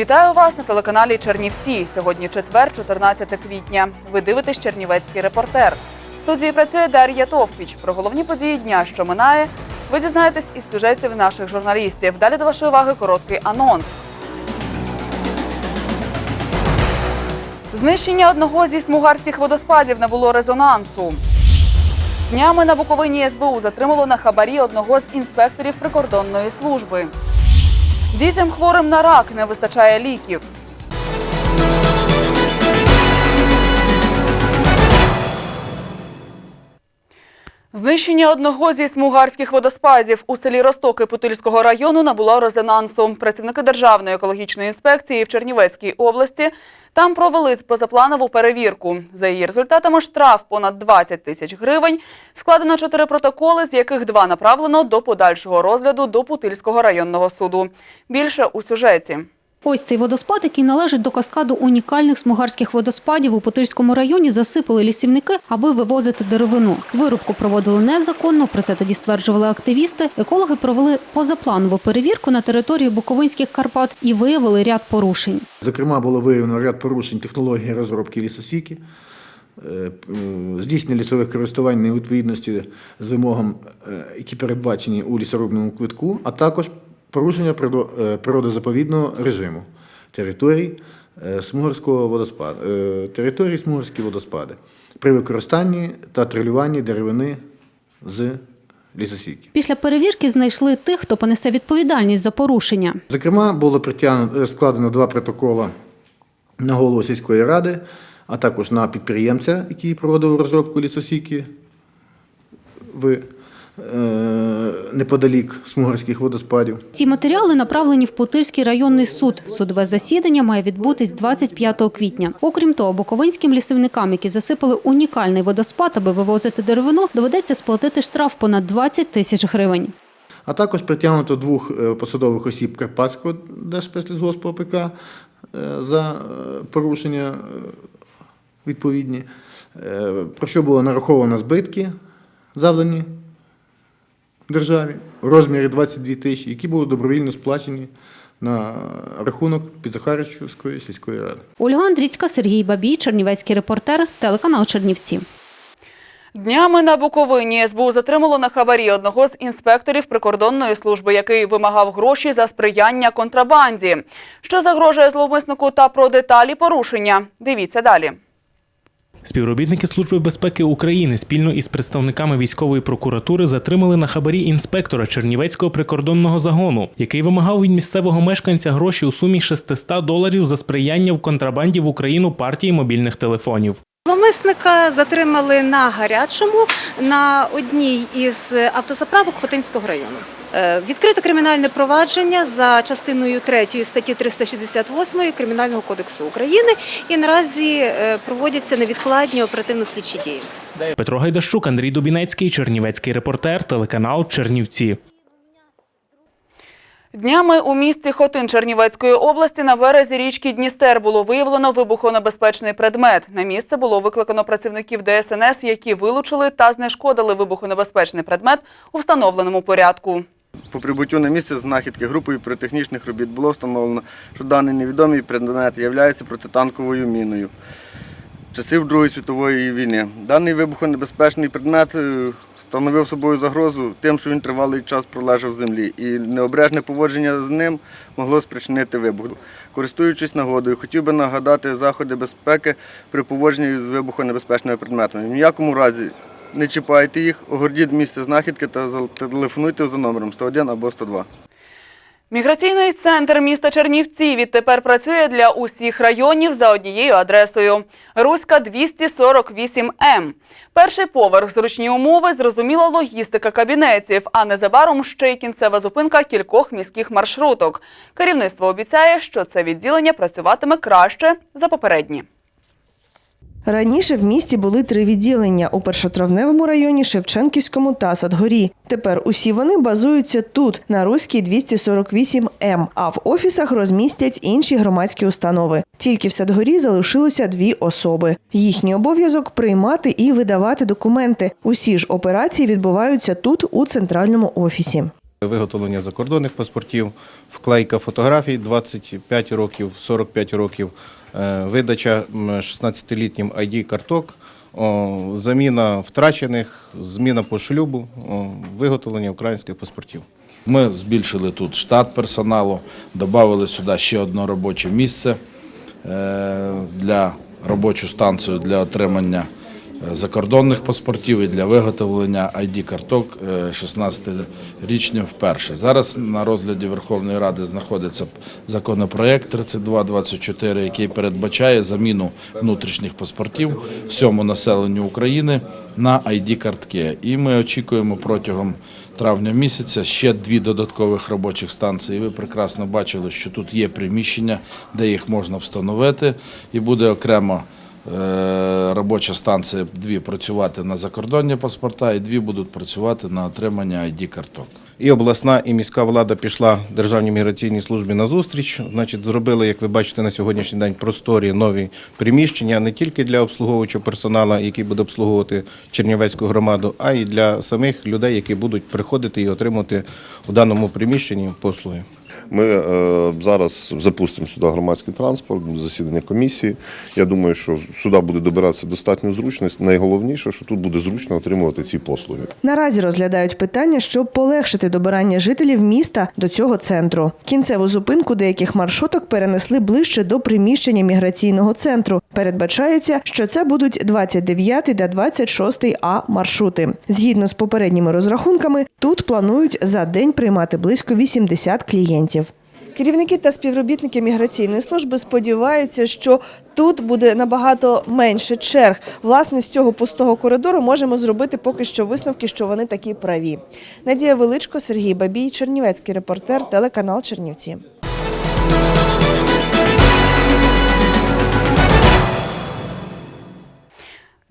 Вітаю вас на телеканалі Чернівці. Сьогодні четвер, 14 квітня. Ви дивитесь Чернівецький репортер. В студії працює Дар'я Товпіч. Про головні події дня, що минає, ви дізнаєтесь із сюжетів наших журналістів. Далі до вашої уваги короткий анонс. Знищення одного зі смугарських водоспадів набуло резонансу. Днями на Буковині СБУ затримало на хабарі одного з інспекторів прикордонної служби. Дітям хворим на рак не вистачає ліків. Знищення одного зі смугарських водоспадів у селі Ростоки Путильського району набуло резонансу. Працівники Державної екологічної інспекції в Чернівецькій області там провели позапланову перевірку. За її результатами штраф понад 20 тисяч гривень. Складено чотири протоколи, з яких два направлено до подальшого розгляду до Путильського районного суду. Більше у сюжеті. Ось цей водоспад, який належить до каскаду унікальних смугарських водоспадів у Потильському районі, засипали лісівники, аби вивозити деревину. Вирубку проводили незаконно, про це тоді стверджували активісти. Екологи провели позапланову перевірку на території Буковинських Карпат і виявили ряд порушень. Зокрема, було виявлено ряд порушень технології розробки лісосіки, е, здійснення лісових користувань не у відповідності з вимогам, е, які передбачені у лісорубному квитку, а також порушення е, природозаповідного режиму територій е, Смугарського водоспаду, е, території Смугарські водоспади при використанні та трилюванні деревини з лісосіки. Після перевірки знайшли тих, хто понесе відповідальність за порушення. Зокрема, було притягнуто складено два протоколи на голову сільської ради, а також на підприємця, який проводив розробку лісосіки в неподалік Смугарських водоспадів. Ці матеріали направлені в Путильський районний суд. Судове засідання має відбутись 25 квітня. Окрім того, буковинським лісівникам, які засипали унікальний водоспад, аби вивозити деревину, доведеться сплатити штраф понад 20 тисяч гривень. А також притягнуто двох е, посадових осіб Карпатського Держспецлісгоспу ОПК е, за е, порушення е, відповідні, е, про що було нараховано збитки, завдані державі у розмірі 22 тисячі, які були добровільно сплачені на рахунок Підзахарівської сільської ради. Ольга Андрійська, Сергій Бабій, Чернівецький репортер, телеканал Чернівці. Днями на Буковині СБУ затримало на хабарі одного з інспекторів прикордонної служби, який вимагав гроші за сприяння контрабанді. Що загрожує зловмиснику та про деталі порушення? Дивіться далі. Співробітники Служби безпеки України спільно із представниками військової прокуратури затримали на хабарі інспектора Чернівецького прикордонного загону, який вимагав від місцевого мешканця гроші у сумі 600 доларів за сприяння в контрабанді в Україну партії мобільних телефонів. Зловмисника затримали на гарячому на одній із автозаправок Хотинського району. Е, Відкрито кримінальне провадження за частиною 3 статті 368 Кримінального кодексу України і наразі е, проводяться невідкладні оперативно-слідчі дії. Петро Гайдащук, Андрій Дубінецький, Чернівецький репортер, телеканал Чернівці. Днями у місті Хотин Чернівецької області на березі річки Дністер було виявлено вибухонебезпечний предмет. На місце було викликано працівників ДСНС, які вилучили та знешкодили вибухонебезпечний предмет у встановленому порядку. По прибуттю на місце знахідки групою піротехнічних робіт було встановлено, що даний невідомий предмет є протитанковою міною часів Другої світової війни. Даний вибухонебезпечний предмет е, становив собою загрозу тим, що він тривалий час пролежав в землі, і необережне поводження з ним могло спричинити вибух. Користуючись нагодою, хотів би нагадати заходи безпеки при поводженні з вибухонебезпечними предметами. В ніякому разі не чіпайте їх, огордіть місце знахідки та зателефонуйте за номером 101 або 102. Міграційний центр міста Чернівці відтепер працює для усіх районів за однією адресою – Руська 248М. Перший поверх, зручні умови, зрозуміла логістика кабінетів, а незабаром ще й кінцева зупинка кількох міських маршруток. Керівництво обіцяє, що це відділення працюватиме краще за попередні. Раніше в місті були три відділення у першотравневому районі, Шевченківському та Садгорі. Тепер усі вони базуються тут, на Руській 248М, а в офісах розмістять інші громадські установи. Тільки в Садгорі залишилося дві особи. Їхній обов'язок приймати і видавати документи. Усі ж операції відбуваються тут, у центральному офісі. Виготовлення закордонних паспортів, вклейка фотографій 25 років, 45 років, видача м, 16-літнім ID-карток, заміна втрачених, зміна по шлюбу, виготовлення українських паспортів. Ми збільшили тут штат персоналу, додали сюди ще одне робоче місце е, для робочу станцію для отримання е, закордонних паспортів і для виготовлення ID-карток 16-річним вперше. Зараз на розгляді Верховної Ради знаходиться законопроект 3224, який передбачає заміну внутрішніх паспортів всьому населенню України на ID-картки. І ми очікуємо протягом травня місяця ще дві додаткових робочих станції. Ви прекрасно бачили, що тут є приміщення, де їх можна встановити, і буде окремо е, робоча станція дві працювати на закордонні паспорта, і дві будуть працювати на отримання ID-карток. І обласна, і міська влада пішла Державній міграційній службі на зустріч. Значить, зробили, як ви бачите, на сьогоднішній день просторі нові приміщення не тільки для обслуговуючого персоналу, який буде обслуговувати Чернівецьку громаду, а й для самих людей, які будуть приходити і отримати у даному приміщенні послуги. Ми е, зараз запустимо сюди громадський транспорт, засідання комісії. Я думаю, що сюди буде добиратися достатньо зручність. Найголовніше, що тут буде зручно отримувати ці послуги. Наразі розглядають питання, щоб полегшити добирання жителів міста до цього центру. Кінцеву зупинку деяких маршруток перенесли ближче до приміщення міграційного центру. Передбачається, що це будуть 29 та 26 А маршрути. Згідно з попередніми розрахунками, тут планують за день приймати близько 80 клієнтів. Керівники та співробітники міграційної служби сподіваються, що тут буде набагато менше черг. Власне, з цього пустого коридору можемо зробити поки що висновки, що вони такі праві. Надія Величко, Сергій Бабій, Чернівецький репортер, телеканал Чернівці.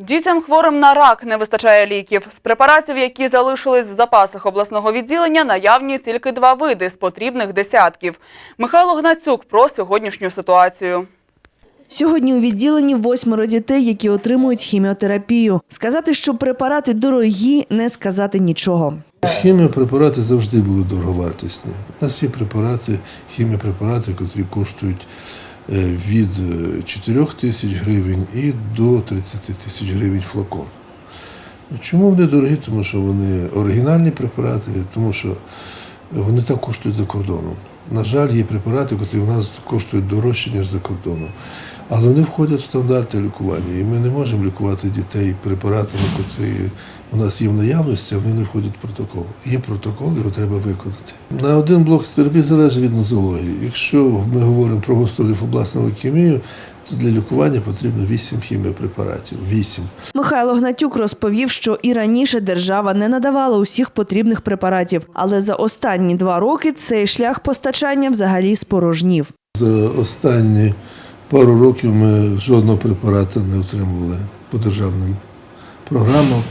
Дітям хворим на рак не вистачає ліків. З препаратів, які залишились в запасах обласного відділення, наявні тільки два види з потрібних десятків. Михайло Гнацюк про сьогоднішню ситуацію. Сьогодні у відділенні восьмеро дітей, які отримують хіміотерапію. Сказати, що препарати дорогі, не сказати нічого. Хіміопрепарати завжди були дороговартісні. У нас є препарати, хіміопрепарати, які коштують від е, 4 тисяч гривень і до 30 тисяч гривень флакон. Чому вони дорогі? Тому що вони оригінальні препарати, тому що вони так коштують за кордоном. На жаль, є препарати, які в нас коштують дорожче, ніж за кордоном. Але вони входять в стандарти лікування. І ми не можемо лікувати дітей препаратами, які у нас є в наявності, а вони не входять в протокол. Є протокол, його треба виконати. На один блок терапії залежить від нозології. Якщо ми говоримо про гостру лімфобластну лейкемію, то для лікування потрібно 8 хіміопрепаратів. 8. Михайло Гнатюк розповів, що і раніше держава не надавала усіх потрібних препаратів, але за останні два роки цей шлях постачання взагалі спорожнів. За останні пару років ми жодного препарату не отримували по державним програмам.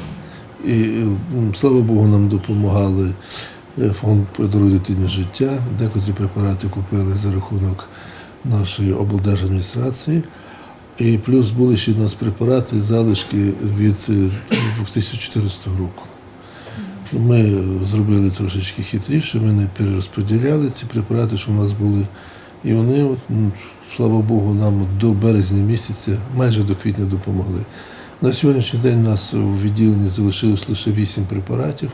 І слава Богу, нам допомагали е, фонд «Подаруй дитині життя. Декотрі препарати купили за рахунок нашої облдержадміністрації. І плюс були ще в нас препарати, залишки від е, 2014 року. Ми зробили трошечки хитріше, ми не перерозподіляли ці препарати, що в нас були. І вони, слава Богу, нам до березня місяця, майже до квітня допомогли. На сьогоднішній день у нас у відділенні залишилось лише 8 препаратів,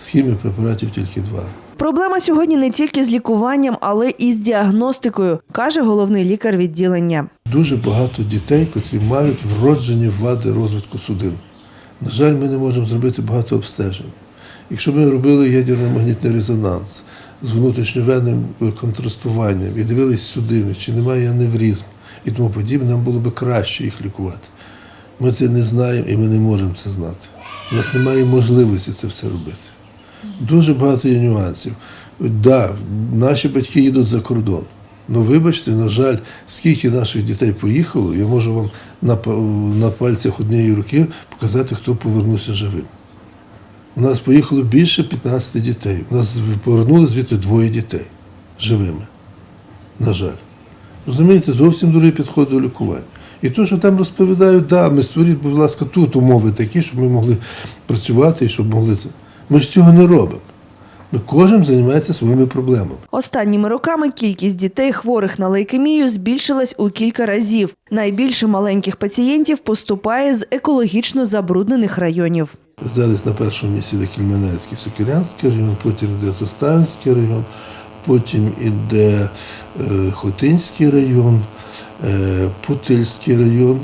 з хіміопрепаратів тільки 2. Проблема сьогодні не тільки з лікуванням, але і з діагностикою, каже головний лікар відділення. Дуже багато дітей, котрі мають вроджені вади розвитку судин. На жаль, ми не можемо зробити багато обстежень. Якщо ми робили ядерно-магнітний резонанс, з внутрішньовенним контрастуванням і дивились судини, чи немає аневризм і тому подібне, нам було б краще їх лікувати. Ми це не знаємо і ми не можемо це знати. У нас немає можливості це все робити. Дуже багато є нюансів. Так, да, наші батьки їдуть за кордон. Ну, вибачте, на жаль, скільки наших дітей поїхало, я можу вам на, на пальцях однієї руки показати, хто повернувся живим. У нас поїхало більше 15 дітей. У нас повернули звідти двоє дітей живими. На жаль. Розумієте, зовсім другий підход до лікування. І то, що там розповідають, да, ми створіть, будь ласка, тут умови такі, щоб ми могли працювати і щоб могли це. Ми ж цього не робимо. Ми кожен займається своїми проблемами. Останніми роками кількість дітей, хворих на лейкемію, збільшилась у кілька разів. Найбільше маленьких пацієнтів поступає з екологічно забруднених районів. Зараз на першому місці йде Кільменецький, Сокирянський район, потім йде Заставинський район, потім йде е, Хотинський район, е, Путильський район,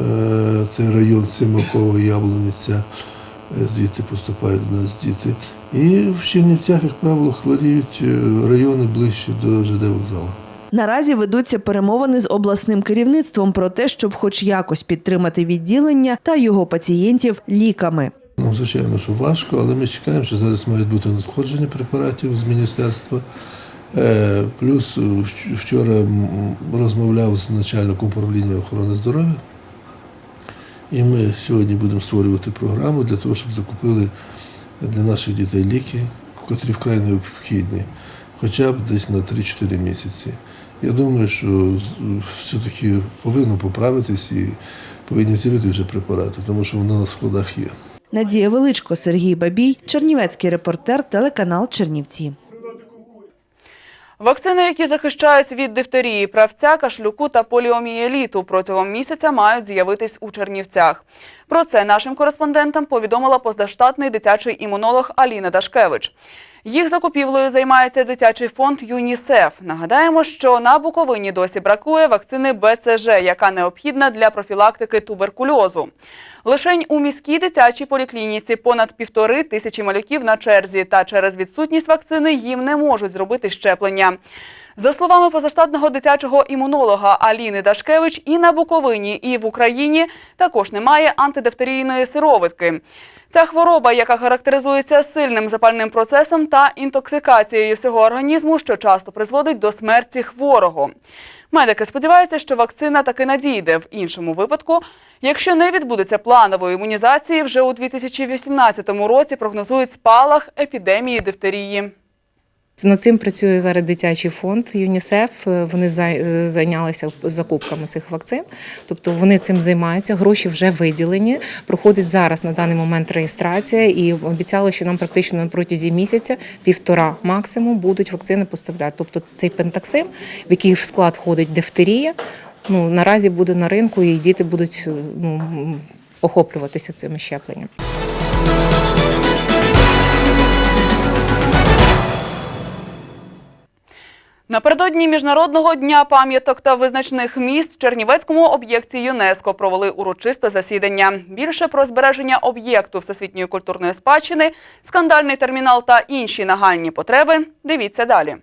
е, це район Симакова, Яблуниця, звідти поступають до нас діти. І в Чернівцях, як правило, хворіють е, райони ближче до ЖД вокзалу. Наразі ведуться перемовини з обласним керівництвом про те, щоб хоч якось підтримати відділення та його пацієнтів ліками. Ну, звичайно, що важко, але ми чекаємо, що зараз мають бути надходження препаратів з міністерства. Е, Плюс е, вчора розмовляв з начальником управління охорони здоров'я. І ми сьогодні будемо створювати програму для того, щоб закупили для наших дітей ліки, котрі вкрай необхідні, хоча б десь на 3-4 місяці. Я думаю, що все-таки повинно поправитись і повинні з'явити вже препарати, тому що вони на складах є. Надія Величко, Сергій Бабій, Чернівецький репортер, телеканал Чернівці. Вакцини, які захищають від дифтерії, правця, кашлюку та поліомієліту, протягом місяця мають з'явитись у Чернівцях. Про це нашим кореспондентам повідомила позаштатний дитячий імунолог Аліна Дашкевич. Їх закупівлею займається дитячий фонд ЮНІСЕФ. Нагадаємо, що на Буковині досі бракує вакцини БЦЖ, яка необхідна для профілактики туберкульозу. Лишень у міській дитячій поліклініці понад півтори тисячі малюків на черзі, та через відсутність вакцини їм не можуть зробити щеплення. За словами позаштатного дитячого імунолога Аліни Дашкевич, і на Буковині, і в Україні також немає антидифтерійної сироватки. Ця хвороба, яка характеризується сильним запальним процесом та інтоксикацією всього організму, що часто призводить до смерті хворого. Медики сподіваються, що вакцина таки надійде. В іншому випадку, якщо не відбудеться планової імунізації, вже у 2018 році прогнозують спалах епідемії дифтерії. Над цим працює зараз дитячий фонд ЮНІСЕФ. Е, Вони е, зайнялися закупками цих вакцин. Тобто вони цим займаються. Гроші вже виділені. Проходить зараз на даний момент реєстрація, і обіцяли, що нам практично на протязі місяця, півтора максимум, будуть вакцини поставляти. Тобто цей пентаксим, в який в склад входить дифтерія, ну наразі буде на ринку, і діти будуть е, ну, охоплюватися цими щепленнями. Напередодні міжнародного дня пам'яток та визначних міст в Чернівецькому об'єкті ЮНЕСКО провели урочисте засідання. Більше про збереження об'єкту всесвітньої культурної спадщини, скандальний термінал та інші нагальні потреби. Дивіться далі.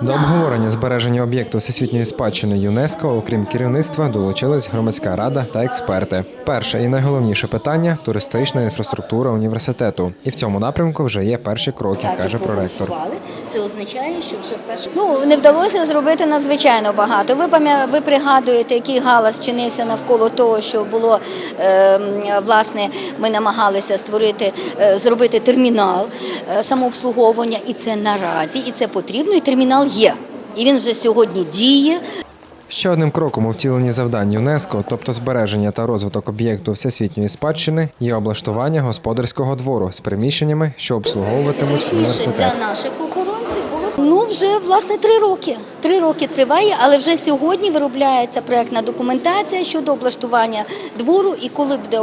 До обговорення збереження об'єкту всесвітньої спадщини ЮНЕСКО, окрім керівництва, долучилась громадська рада та експерти. Перше і найголовніше питання туристична інфраструктура університету. І в цьому напрямку вже є перші кроки, каже проректор. Це означає, що вже вперше ну не вдалося зробити надзвичайно багато. Ви ви пригадуєте, який галас чинився навколо того, що було е, власне. Ми намагалися створити, е, зробити термінал е, самообслуговування, і це наразі, і це потрібно. І термінал є. І він вже сьогодні діє. Ще одним кроком у втіленні завдань ЮНЕСКО, тобто збереження та розвиток об'єкту всесвітньої спадщини, є облаштування господарського двору з приміщеннями, що обслуговуватимуть університет. для наших охоронців було ну вже власне три роки. Три роки триває, але вже сьогодні виробляється проектна документація щодо облаштування двору. І коли буде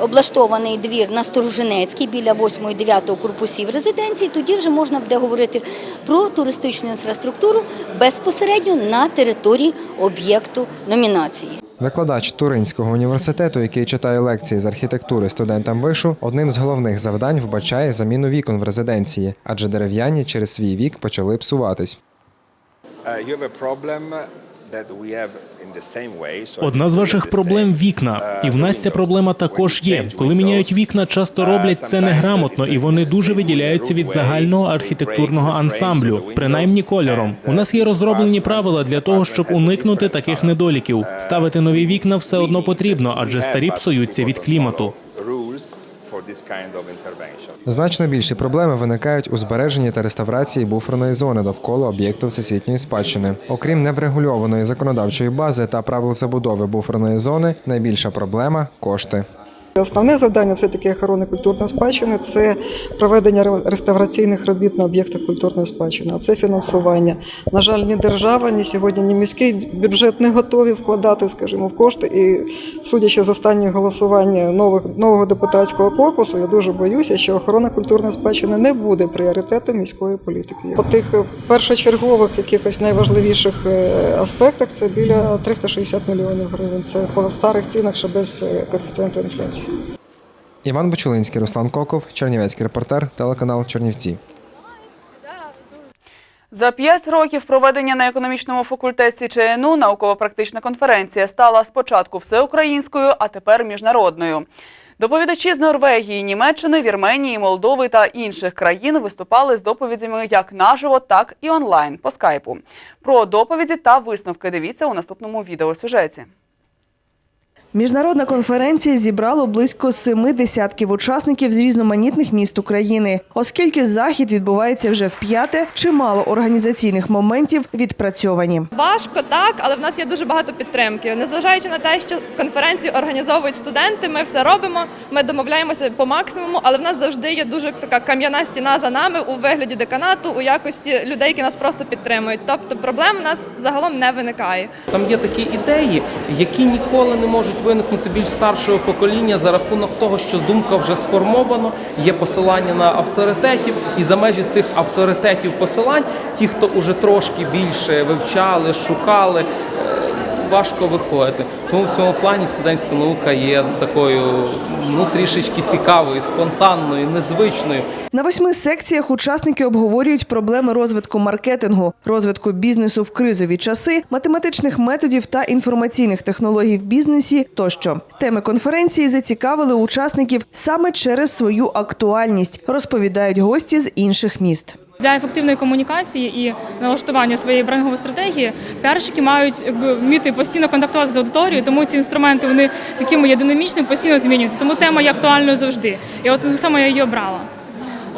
облаштований двір на Сторожинецькій біля 8 і 9 корпусів резиденції, тоді вже можна буде говорити про туристичну інфраструктуру безпосередньо на території об'єкту номінації. Викладач Туринського університету, який читає лекції з архітектури студентам вишу, одним з головних завдань вбачає заміну вікон в резиденції, адже дерев'яні через свій вік почали псуватись. Одна з ваших проблем вікна, і в нас ця проблема також є. Коли міняють вікна, часто роблять це неграмотно, і вони дуже виділяються від загального архітектурного ансамблю, принаймні кольором. У нас є розроблені правила для того, щоб уникнути таких недоліків. Ставити нові вікна все одно потрібно, адже старі псуються від клімату. Значно більші проблеми виникають у збереженні та реставрації буферної зони довкола об'єкту всесвітньої спадщини. Окрім неврегульованої законодавчої бази та правил забудови буферної зони, найбільша проблема кошти. Основне завдання все-таки охорони культурної спадщини це проведення ре- реставраційних робіт на об'єктах культурної спадщини. А це фінансування. На жаль, ні держава, ні сьогодні, ні міський бюджет не готові вкладати, скажімо, в кошти. І судячи з останніх голосувань нових нового депутатського корпусу, я дуже боюся, що охорона культурної спадщини не буде пріоритетом міської політики. По тих першочергових якихось найважливіших е, аспектах це біля 360 мільйонів гривень. Це по старих цінах, ще без е, коефіцієнту інфляції. Іван Бочулинський, Руслан Коков, Чернівецький репортер, телеканал Чернівці. За п'ять років проведення на економічному факультеті ЧНУ науково-практична конференція стала спочатку всеукраїнською, а тепер міжнародною. Доповідачі з Норвегії, Німеччини, Вірменії, Молдови та інших країн виступали з доповідями як наживо, так і онлайн по скайпу. Про доповіді та висновки дивіться у наступному відеосюжеті. Міжнародна конференція зібрала близько семи десятків учасників з різноманітних міст України. Оскільки захід відбувається вже в п'яте, чимало організаційних моментів відпрацьовані. Важко так, але в нас є дуже багато підтримки. Незважаючи на те, що конференцію організовують студенти, ми все робимо. Ми домовляємося по максимуму, але в нас завжди є дуже така кам'яна стіна за нами у вигляді деканату, у якості людей, які нас просто підтримують. Тобто проблем у нас загалом не виникає. Там є такі ідеї, які ніколи не можуть виникнути більш старшого покоління за рахунок того, що думка вже сформована, є посилання на авторитетів, і за межі цих авторитетів посилань, ті, хто уже трошки більше вивчали, шукали. Важко виходити, тому в цьому плані студентська наука є такою ну трішечки цікавою, спонтанною, незвичною. На восьми секціях учасники обговорюють проблеми розвитку маркетингу, розвитку бізнесу в кризові часи, математичних методів та інформаційних технологій в бізнесі тощо. Теми конференції зацікавили учасників саме через свою актуальність, розповідають гості з інших міст. Для ефективної комунікації і налаштування своєї брендингової стратегії піарщики мають якби вміти постійно контактувати з аудиторією, тому ці інструменти вони такими є динамічними, постійно змінюються. Тому тема є актуальною завжди. І от саме я її обрала.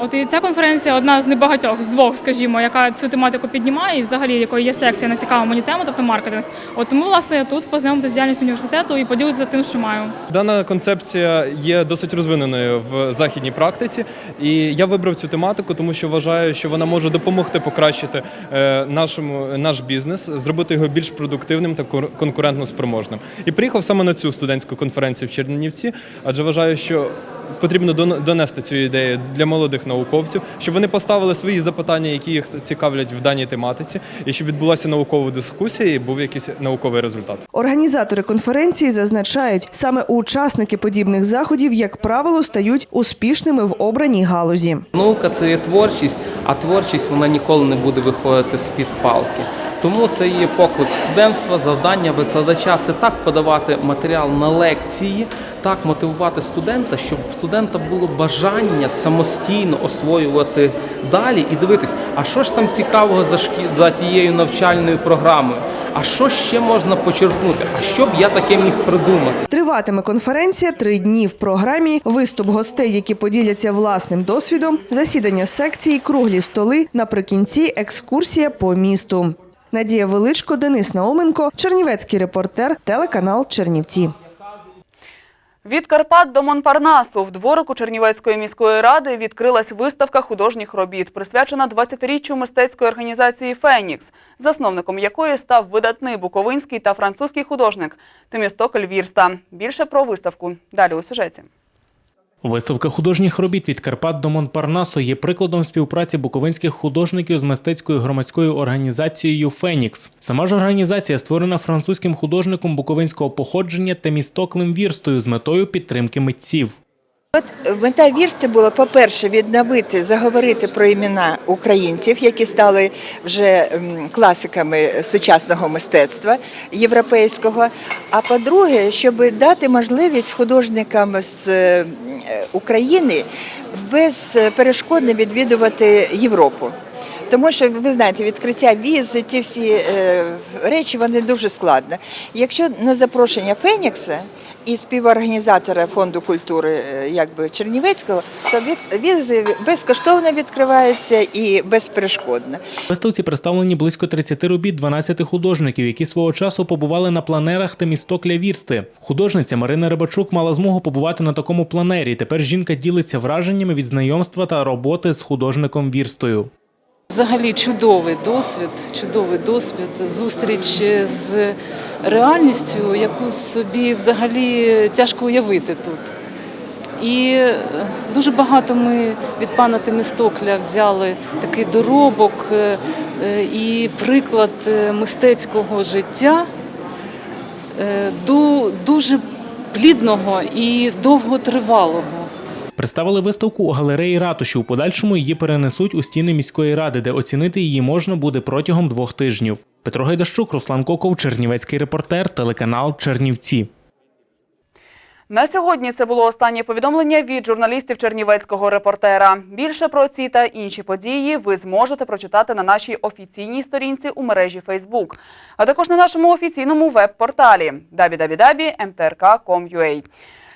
От і ця конференція одна з небагатьох, з двох, скажімо, яка цю тематику піднімає, і взагалі якої є секція на цікаву мені тему, тобто маркетинг. От тому власне я тут познайомитися з діяльністю університету і поділитися тим, що маю. Дана концепція є досить розвиненою в західній практиці, і я вибрав цю тематику, тому що вважаю, що вона може допомогти покращити е, нашому наш бізнес, зробити його більш продуктивним та конкурентно спроможним. І приїхав саме на цю студентську конференцію в Чернівці, адже вважаю, що потрібно дон- донести цю ідею для молодих науковців, щоб вони поставили свої запитання, які їх цікавлять в даній тематиці, і щоб відбулася наукова дискусія і був якийсь науковий результат. Організатори конференції зазначають, саме учасники подібних заходів, як правило, стають успішними в обраній галузі. Наука це є творчість, а творчість вона ніколи не буде виходити з під палки. Тому це є поклик студентства, завдання викладача це так подавати матеріал на лекції, так мотивувати студента, щоб в студента було бажання самостійно освоювати далі і дивитись, а що ж там цікавого за шкі... за тією навчальною програмою, а що ще можна почерпнути, а що б я таке міг придумати. Триватиме конференція три дні в програмі, виступ гостей, які поділяться власним досвідом, засідання секцій, круглі столи. Наприкінці екскурсія по місту. Надія Величко, Денис Науменко, Чернівецький репортер, телеканал Чернівці. Від Карпат до Монпарнасу в дворику Чернівецької міської ради відкрилась виставка художніх робіт, присвячена 20-річчю мистецької організації «Фенікс», засновником якої став видатний буковинський та французький художник Темістокль Вірста. Більше про виставку далі у сюжеті. Виставка художніх робіт від Карпат до Монпарнасу є прикладом співпраці буковинських художників з мистецькою громадською організацією Фенікс. Сама ж організація створена французьким художником буковинського походження Темістоклем Вірстою з метою підтримки митців. От мета вірсти була, по-перше, відновити, заговорити про імена українців, які стали вже класиками сучасного мистецтва європейського. А по-друге, щоб дати можливість художникам з України безперешкодно відвідувати Європу. Тому що ви знаєте, відкриття віз, ці всі е, речі вони дуже складно. Якщо на запрошення Фенікса і співорганізатора фонду культури е, якби Чернівецького, то візи безкоштовно відкриваються і безперешкодно. Виставці представлені близько 30 робіт 12 художників, які свого часу побували на планерах та Темістокля Вірсти. Художниця Марина Рибачук мала змогу побувати на такому планері. Тепер жінка ділиться враженнями від знайомства та роботи з художником Вірстою. Взагалі чудовий досвід, чудовий досвід, зустріч з реальністю, яку собі взагалі тяжко уявити тут. І е, дуже багато ми від пана Темістокля взяли такий доробок е, е, і приклад мистецького життя ду- дуже плідного і довготривалого. Представили виставку у галереї ратуші. У подальшому її перенесуть у стіни міської ради, де оцінити її можна буде протягом двох тижнів. Петро Гайдащук, Руслан Коков, Чернівецький репортер, телеканал Чернівці. На сьогодні це було останнє повідомлення від журналістів Чернівецького репортера. Більше про ці та інші події ви зможете прочитати на нашій офіційній сторінці у мережі Facebook, а також на нашому офіційному веб-порталі www.mtrk.com.ua.